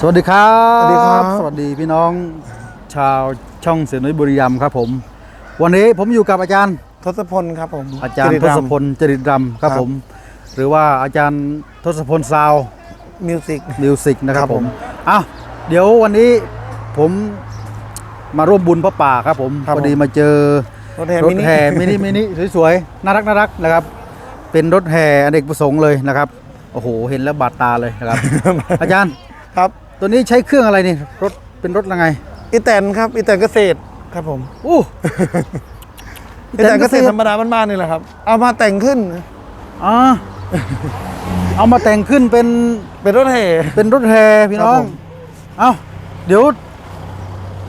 สวัสดีครับ สวัสดีครับ สวัสดีพี่น้องชาวช่องเสียงนุ้ยบุรีรัมย์ครับผม วันนี้ผมอยู่กับอาจารย์ทศพลครับผมอาจารย์ทศพลจริตรำครับครับผม หรือว่าอาจารย์ทศพลซาวมิวสิกมิวสิกนะครับครับผผมมอ้าวเดี๋ยววันนี้ผมมาร่วมบุญพระป่าครับผมครับพอดีมาเจอรถแห่รมิถนิแห่มินิมินิสวยๆน่ารักน่ารักนะครับ เป็นรถแห่อเนกประสงค์เลยนะครับโอ้โหเห็นแล้วบาดตาเลยนะครับ อาจารย์ครับ ตัวนี้ใช้เครื่องอะไรนี่รถเป็นรถยังไงอีแตนครับอีแตนเกษตรครับผมอู้อีแตนเกษตรธรรมดาบ้านๆนี่แหละครับ เอามาแต่งขึ้นอ่าเอามาแต่งขึ้นเป็นเป็นรถแห่เป็นรถแห่พี่น้องครับผมเอ้าเดี๋ยว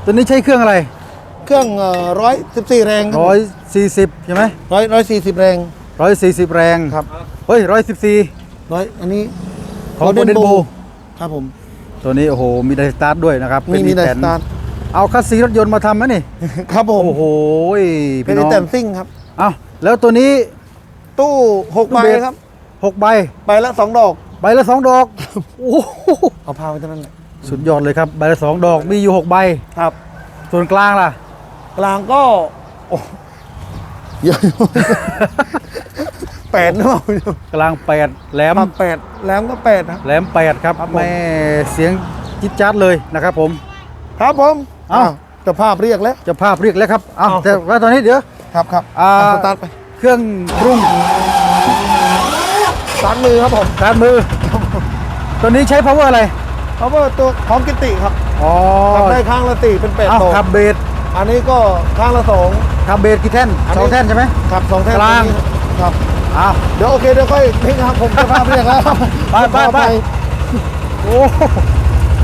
ตัวนี้ใช้เครื่องอะไร เครื่องร้อยสิบสี่แรงครับร้อยสี่สิบใช่ไหมร้อยร้อยสี่สิบแรงร้อยสี่สิบแรงครับเฮ้ยร้อยสิบสี่ร้อยอันนี้ของ Golden Golden Bull Bull ครับผม ตัวนี้โอ้โหมีไดสตาร์ทด้วยนะครับมีมีอีไดแตสตาร์ทเอาคัสซีรถยนต์มาทำไหมนี่ ครับผม โอ้โหเป็นพี่อีน้องแตนซิ่งครับเอ้าแล้วตัวนี้ตู้หกใบตู้เบสครับหกใบใบละสองดอก ใบละสองดอกโอ้โหเอาพาไปเท่านั้นแหละสุดยอดเลยครับใบละสองดอกมีอยู่หกใบครับ ส่วนกลางล่ะ กลางก็โอ้เยอะอยู่ แปดหรือเปล่ากลางแปดแหลมมาแปดแหลมก็แปดนะแหลมแปดครับครับผม แม่เสียงจิ๊ดจ๊าดเลยนะครับผม ครับผมเอ้าวเจะภาพเรียกแล้ว เจะภาพเรียกแล้วครับเอาเอา แต่ว่าตอนนี้เดี๋ยว ครับครับอ่า สตาร์ทไปเครื่องปรุงสตาร์ทมือครับผมการมือ ตัวนี้ใช้ power อะไรเพราะว่าตัวของกิติครับอ๋อทำได้ข้างละสี่เป็นแปดเอาโตขับเบสอันนี้ก็ข้างละสองขับเบสกี่แท่นอันสนี้องแท่นใช่ไหม ครับสองแท่นกลาง ตรนี้ครับ อ้าวเดี๋ยวโอเคเดี๋ยวค่อยนี่ครับผมเจะภาพเรียกแล้วไปไปไป โอ้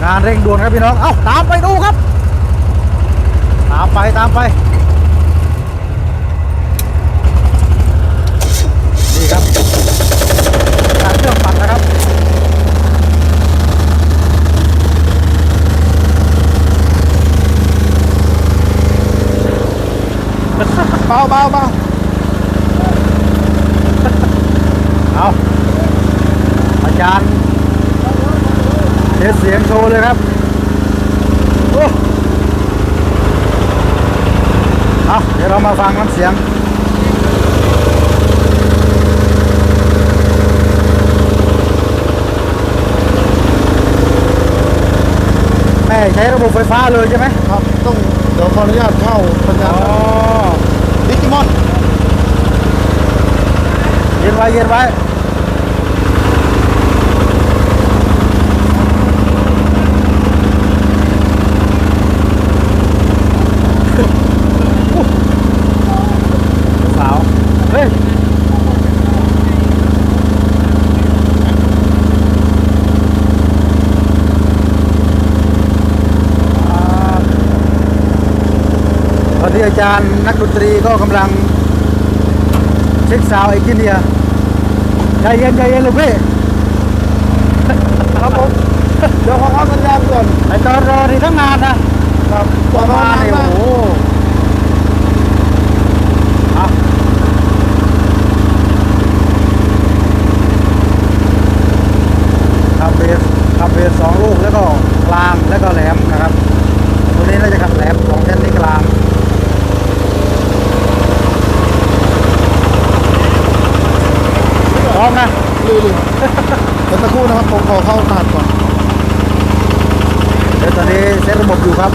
งานเร่งด่วนครับพี่น้อง เอ้าตามไปดูครับ ตามไปตามไป นี่ครับการเครื่องปั่นนะครับ เบาเบาเบา เอาอาจารย์เทสเสียงโชว์เลยครับโอ้เอาเดี๋ยวเรามาฟังน้ำเสียงแม่ใช้ระบบไฟฟ้าเลยใช่ไหมครับ ต้องเดี๋ยวขออนุญาตเข้าสัญญาอ๋ณอดิจิมอนเย็นไว้เย็นไว้ สาว เฮ้ย อ่าต อาจารย์นักดนตรีก็กำลังเช็คซาวด์เอนจิเนียใจเย็นใจเย็นลูกพี่ครับผมเดี๋ยวขอเข้าสัญญาณก่อนไอตอนรอที่ทั้งงานนะครับต่อมาเนี่ยมาอ้โหเอาขับเบสขับเบสสองลูกแล้วก็กลางแล้วก็แหลมนะครับ ตัวนี้น่าจะขับแหลมสองเส้นนี้กลาง พร้อ มนะลืมลืมเดี๋ยวสักครู่นะครับผมขอเข้ารหัสก่อนเดี๋ยวตอนนี้เซตระบบอยู่ครับ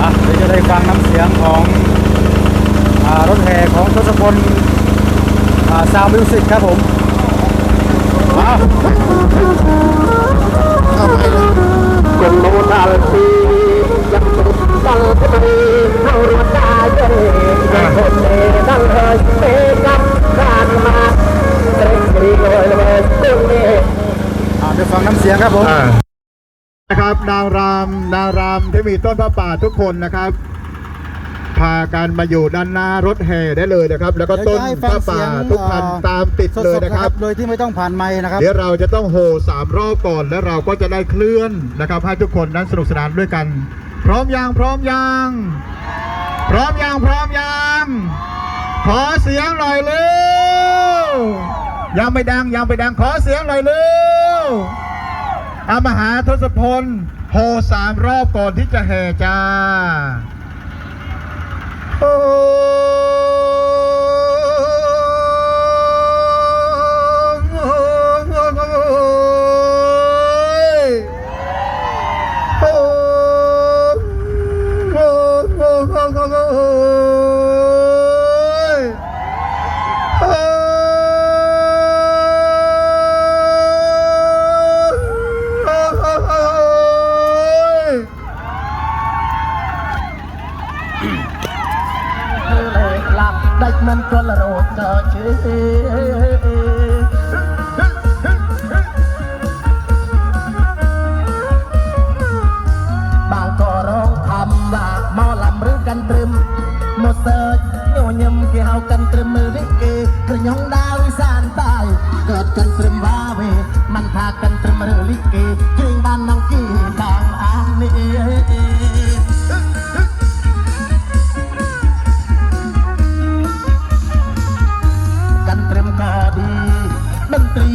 อะเดี๋ยวจะได้ฟังน้ำเสียงของอารถแห่ของทศพลซาว มิวสิกครับผมอ้าวเข้าไปเลยคนโมนาลทียังสุดตังทำไมเขารวดได้เจยังคนเมดังเฮยเมกับการมาเตรงกรีโอยละเมตุ้งเมอ่าเดี๋ยวฟังน้ำเสียงครับผมนะครับนางรำนางรำที่มีต้นพระป่าทุกคนนะครับ พากันมาอยู่ด้านหน้ารถแห่ได้เลยนะครับ แล้วก็ต้นเดี๋ยวจะให้ฟัผ้างเสีป่ายงทุกคันเอ่อตามติดเลยนะครับสดๆโดยที่ไม่ต้องผ่านไม้นะครับ เดี๋ยวเราจะต้องโห่สามรอบก่อนแล้วเราก็จะได้เคลื่อนนะครับให้ทุกคนนั้นสนุกสนานด้วยกัน พร้อมยังพร้อมยังพร้อมยังพร้อมยังขอเสียงหน่อยเร็วยังไม่ดังยังไม่ดังขอเสียงหน่อยเร็วอามหาทศพลโห่สามรอบก่อนที่จะแห่จ้า វិគេជើងបាននឹងគេដល់អានេះកាន់ត្រឹមក៏ឌីតន្ត្រី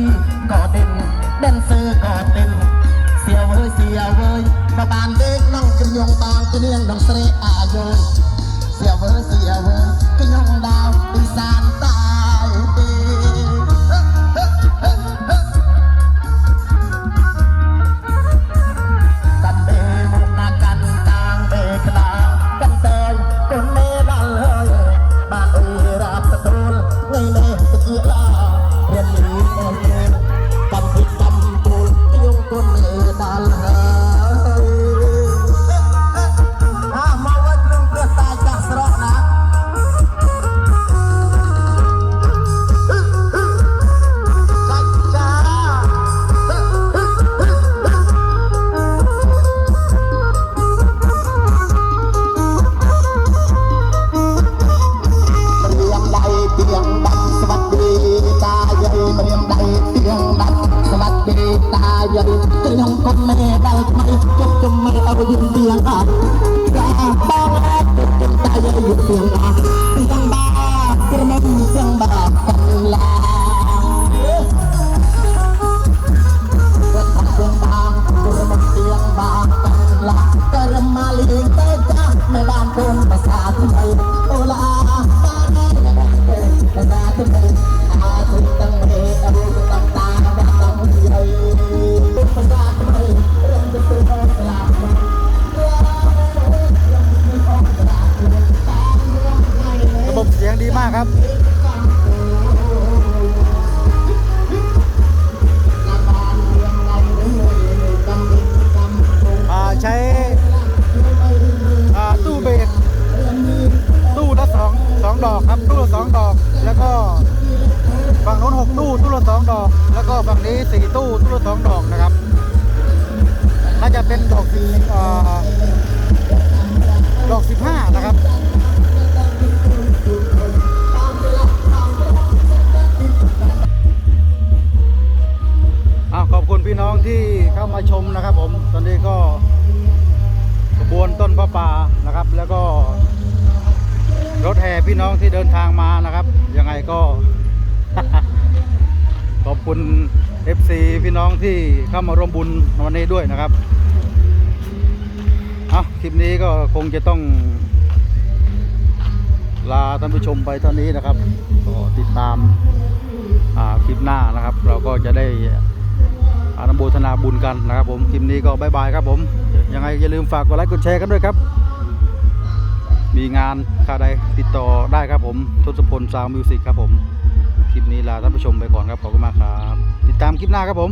ក៏ទិនដែនសឺក៏ទិនសៀវហើយសៀវហើយបើបានលេខក្នុងជំនុំបានគ្នាងនឹងស្រីអាយុសៀវហើយសៀវហើយខ្ញុំដាវពីសានត นี้สี่ตู้ตู้ละสองดอกนะครับ น่าจะเป็นดอกสี่อ่าดอกสิบห้านะครับอ้าวขอบคุณพี่น้องที่เข้ามาชมนะครับผม ตอนนี้ก็ขบวนต้นพระป่านะครับ แล้วก็รถแห่พี่น้องที่เดินทางมานะครับ ยังไงก็ ขอบคุณ FC พี่น้องที่เข้ามาร่วมบุญวันนี้ด้วยนะครับเอาคลิปนี้ก็คงจะต้อง ลาท่านผู้ชมไปเท่านี้นะครับก็ติดตามคลิปหน้านะครับ เราก็จะได้อนุโมทนาบุญกันนะครับ ผมคลิปนี้ก็บายบายครับผม ยังไงอย่าลืมฝากกดไลค์กดแชร์กันด้วยครับ มีงานค่าใดติดต่อได้ครับผมทศพลซาวมิวสิกครับผม ลิปนี้ลาท่านผู้ชมไปก่อนครับขอบคุณมากครับ ติดตามคลิปหน้าครับผม